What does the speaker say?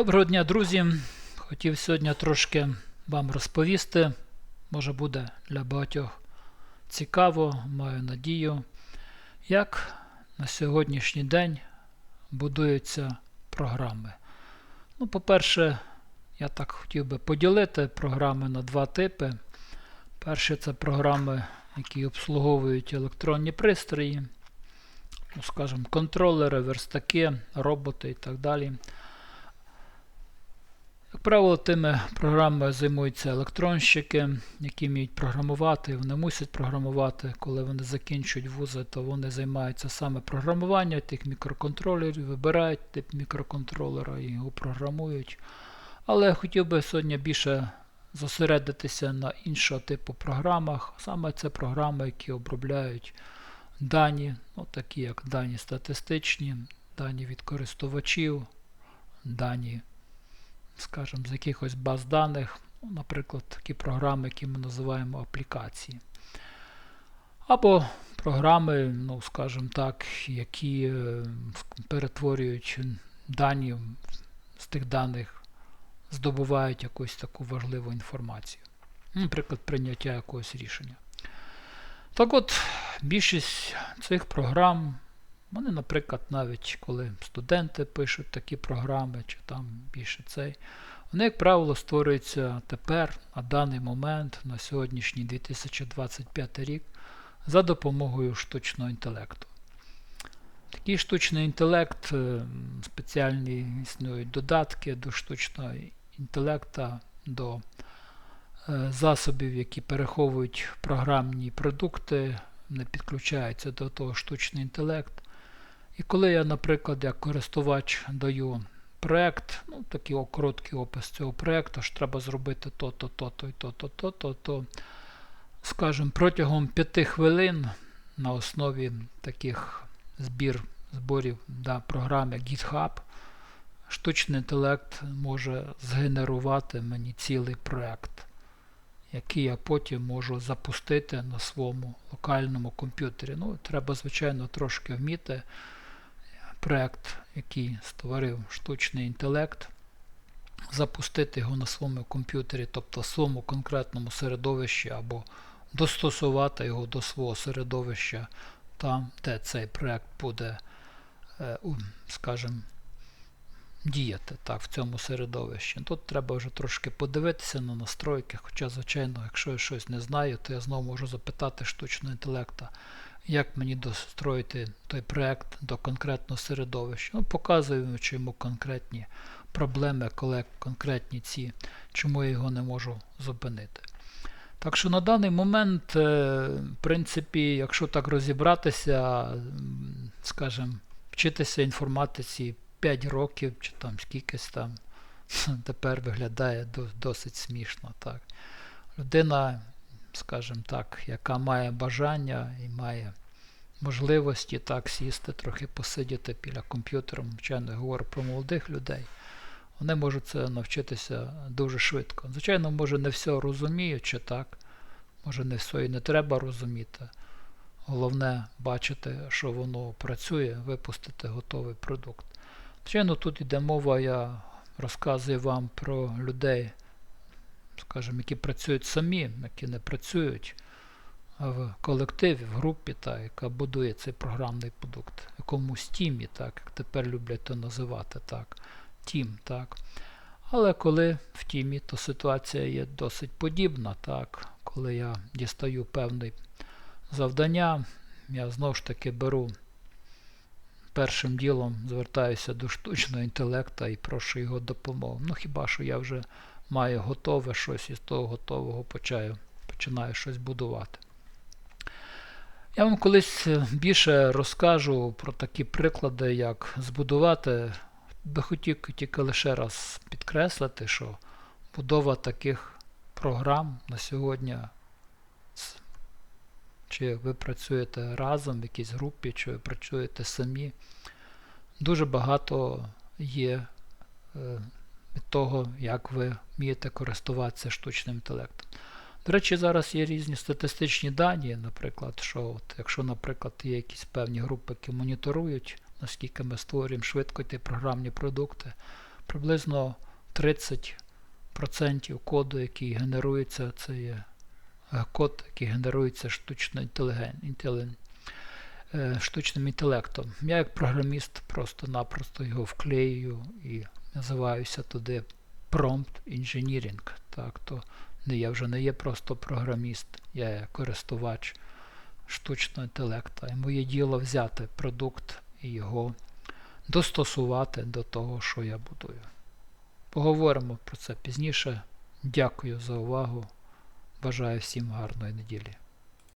Доброго дня, друзі! Хотів сьогодні трошки вам розповісти. Може буде для багатьох цікаво, маю надію, як на сьогоднішній день будуються програми. Ну, по-перше, я так хотів би поділити програми на два типи. Перше це програми, які обслуговують електронні пристрої, ну, скажімо, контролери, верстаки, роботи і так далі. Як правило, тими програмами займуються електронщики, які вміють програмувати, вони мусять програмувати. Коли вони закінчують вузи, то вони займаються саме програмуванням тих мікроконтролерів, вибирають тип мікроконтролера і його програмують. Але я хотів би сьогодні більше зосередитися на іншого типу програмах. Саме це програми, які обробляють дані, ну, такі як дані статистичні, дані від користувачів, дані скажімо, з якихось баз даних, наприклад, такі програми, які ми називаємо аплікації. Або програми, ну, скажімо так, які е, перетворюють дані з тих даних, здобувають якусь таку важливу інформацію. Наприклад, прийняття якогось рішення. Так от, більшість цих програм, вони, наприклад, навіть коли студенти пишуть такі програми, чи там більше цей, вони, як правило, створюються тепер, на даний момент, на сьогоднішній 2025 рік, за допомогою штучного інтелекту. Такий штучний інтелект, е, спеціальні існують додатки до штучного інтелекта, до е, засобів, які переховують програмні продукти, не підключаються до того штучний інтелект. І коли я, наприклад, як користувач даю проект, ну такий короткий опис цього проекту, що треба зробити то-то, то-то і то-то, то-то, то, скажімо, протягом 5 хвилин на основі таких збір, зборів да, програм як GitHub, штучний інтелект може згенерувати мені цілий проект, який я потім можу запустити на своєму локальному комп'ютері. Ну, Треба, звичайно, трошки вміти проект, який створив штучний інтелект, запустити його на своєму комп'ютері, тобто в своєму конкретному середовищі, або достосувати його до свого середовища там, де цей проект буде, е, скажімо, діяти так, в цьому середовищі. Тут треба вже трошки подивитися на настройки, хоча, звичайно, якщо я щось не знаю, то я знову можу запитати штучного інтелекта, як мені достроїти той проект до конкретного середовища. Ну, Показуючи йому конкретні проблеми, коли конкретні ці, чому я його не можу зупинити. Так що на даний момент, е, в принципі, якщо так розібратися, скажімо, вчитися інформатиці 5 років, чи там скількись там, тепер виглядає досить смішно. так. Людина, скажімо так, яка має бажання і має можливості так сісти, трохи посидіти біля комп'ютера, я говорю про молодих людей. Вони можуть це навчитися дуже швидко. Звичайно, може не все розуміють, чи так, може не все і не треба розуміти. Головне бачити, що воно працює, випустити готовий продукт. Звичайно, тут йде мова, я розказую вам про людей, скажімо, які працюють самі, які не працюють в колективі, в групі, та, яка будує цей програмний продукт, якомусь тімі, так, як тепер люблять то називати так, тім. так. Але коли в тімі, то ситуація є досить подібна. так, Коли я дістаю певне завдання, я знову ж таки беру першим ділом звертаюся до штучного інтелекту і прошу його допомоги. Ну хіба що я вже маю готове щось із того готового почаю, починаю щось будувати. Я вам колись е, більше розкажу про такі приклади, як збудувати. Би хотів тільки лише раз підкреслити, що будова таких програм на сьогодні, чи ви працюєте разом в якійсь групі, чи ви працюєте самі, дуже багато є е, від того, як ви вмієте користуватися штучним інтелектом. До речі, зараз є різні статистичні дані, наприклад, що от, якщо, наприклад, є якісь певні групи, які моніторують, наскільки ми створюємо швидко ті програмні продукти, Приблизно 30% коду, який генерується, це є е, код, який генерується штучно е, штучним інтелектом. Я як програміст просто-напросто його вклеюю і називаюся туди Prompt Engineering. Так, то я вже не є просто програміст, я є користувач штучного інтелекту. І моє діло взяти продукт і його достосувати до того, що я будую. Поговоримо про це пізніше. Дякую за увагу. Бажаю всім гарної неділі.